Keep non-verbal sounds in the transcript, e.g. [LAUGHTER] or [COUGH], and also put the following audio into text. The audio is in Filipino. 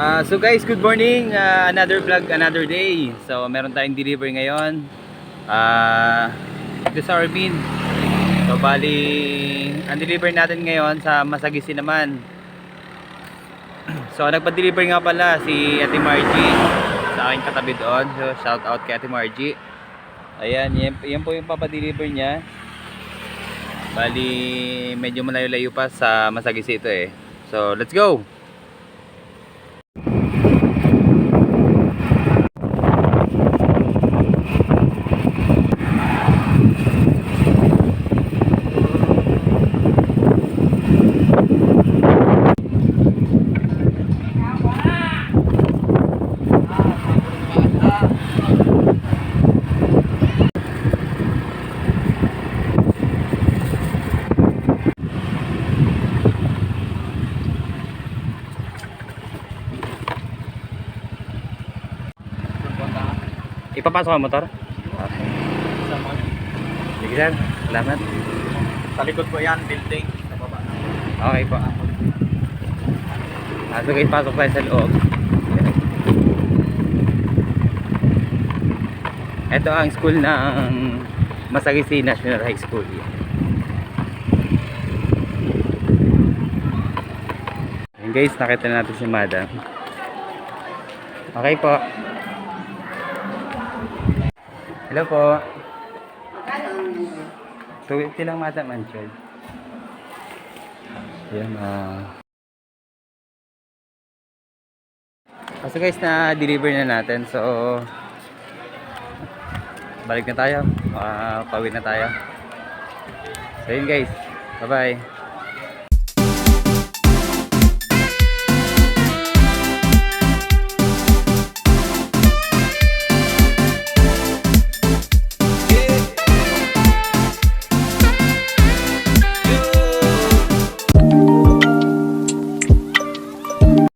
Ah, so guys, good morning. Ah, another vlog, another day. So meron tayong deliver ngayon. Ah, ito sa Armin. So bali, ang deliver natin ngayon sa Masagisi naman. [CLEARS THROAT] So nagpa-deliver nga pala si Ate Margie sa aking katabi doon. So shout out kay Ate Margie. Ayan, yan, yan po yung papadeliver niya. Bali, medyo malayo-layo pa sa Masagisi ito eh. So, let's go! Ipapasok ang motor? Okay. Sige sir, salamat. Sa likod ko yan, building. Sa baba. Okay po. Ah, so guys, pasok tayo sa loob. Ito ang school ng Masagisi National High School. Ayan guys, nakita natin si Madam. Okay po. Hello po. Tuwid lang Madam Anchel. Yan ah. Kasi guys na deliver na natin so balik na tayo. Ah, pauwi na tayo. So yun guys. Bye bye.